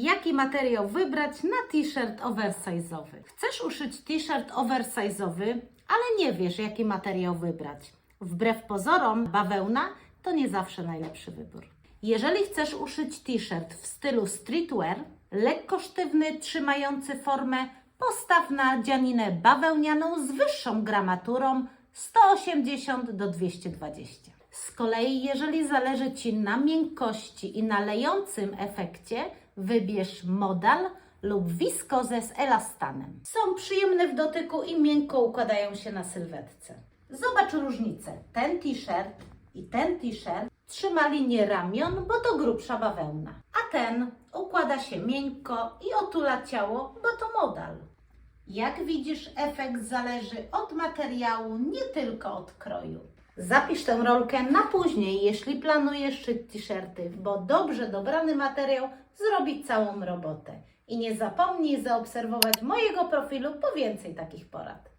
Jaki materiał wybrać na t-shirt oversize'owy? Chcesz uszyć t-shirt oversize'owy, ale nie wiesz, jaki materiał wybrać. Wbrew pozorom, bawełna to nie zawsze najlepszy wybór. Jeżeli chcesz uszyć t-shirt w stylu streetwear, lekko sztywny, trzymający formę, postaw na dzianinę bawełnianą z wyższą gramaturą 180 do 220. Z kolei, jeżeli zależy Ci na miękkości i na lejącym efekcie, wybierz modal lub wiskozę z elastanem. Są przyjemne w dotyku i miękko układają się na sylwetce. Zobacz różnicę. Ten t-shirt i ten t-shirt trzyma linię ramion, bo to grubsza bawełna. A ten układa się miękko i otula ciało, bo to modal. Jak widzisz, efekt zależy od materiału, nie tylko od kroju. Zapisz tę rolkę na później, jeśli planujesz szyć t-shirty, bo dobrze dobrany materiał zrobi całą robotę. I nie zapomnij zaobserwować mojego profilu po więcej takich porad.